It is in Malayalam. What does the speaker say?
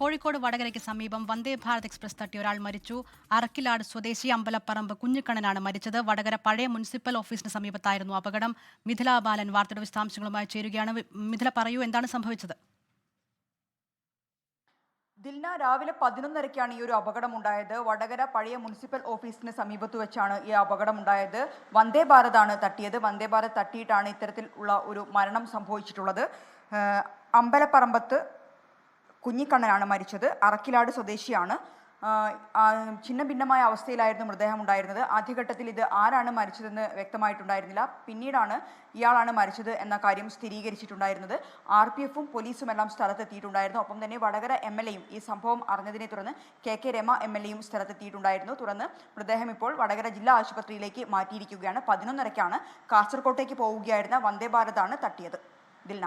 കോഴിക്കോട് വടകരയ്ക്ക് സമീപം വന്ദേ ഭാരത് എക്സ്പ്രസ് തട്ടി ഒരാൾ മരിച്ചു. അറക്കിലാട് സ്വദേശി അമ്പലപ്പറമ്പ് കുഞ്ഞിക്കണ്ണനാണ് മരിച്ചത്. വടകര പഴയ മുനിസിപ്പൽ ഓഫീസിന് സമീപത്തായിരുന്നു അപകടം. മിഥില ബാലൻ വാർത്തയുടെ വിശദാംശങ്ങളുമായി ചേരുകയാണ്. മിഥില പറയൂ എന്താണ് സംഭവിച്ചത്? ദിൽന രാവിലെ പതിനൊന്നരയ്ക്കാണ് ഈ ഒരു അപകടം അപകടമുണ്ടായത്. വടകര പഴയ മുനിസിപ്പൽ ഓഫീസിന് സമീപത്ത് വെച്ചാണ് ഈ അപകടമുണ്ടായത്. വന്ദേ ഭാരതാണ് തട്ടിയത്. വന്ദേ ഭാരത് തട്ടിയിട്ടാണ് ഇത്തരത്തിൽ ഉള്ള ഒരു മരണം സംഭവിച്ചിട്ടുള്ളത്. അമ്പലപ്പറമ്പത്ത് കുഞ്ഞിക്കണ്ണനാണ് മരിച്ചത്. അറക്കിലാട് സ്വദേശിയാണ്. ഛിന്ന ഭിന്നമായ അവസ്ഥയിലായിരുന്നു മൃതദേഹം ഉണ്ടായിരുന്നത് ആദ്യഘട്ടത്തിൽ ഇത് ആരാണ് മരിച്ചതെന്ന് വ്യക്തമായിട്ടുണ്ടായിരുന്നില്ല. പിന്നീടാണ് ഇയാളാണ് മരിച്ചത് എന്ന കാര്യം സ്ഥിരീകരിച്ചിട്ടുണ്ടായിരുന്നത്. ആർ പി എഫും പോലീസും എല്ലാം സ്ഥലത്തെത്തിയിട്ടുണ്ടായിരുന്നു. ഒപ്പം തന്നെ വടകര എം എൽ എയും ഈ സംഭവം അറിഞ്ഞതിനെ തുടർന്ന് K K Rama M L എയും സ്ഥലത്തെത്തിയിട്ടുണ്ടായിരുന്നു. തുടർന്ന് മൃതദേഹം ഇപ്പോൾ വടകര ജില്ലാ ആശുപത്രിയിലേക്ക് മാറ്റിയിരിക്കുകയാണ്. പതിനൊന്നരയ്ക്കാണ് കാസർകോട്ടേക്ക് പോവുകയായിരുന്ന വന്ദേ ഭാരതാണ് തട്ടിയത്. ദിൽന.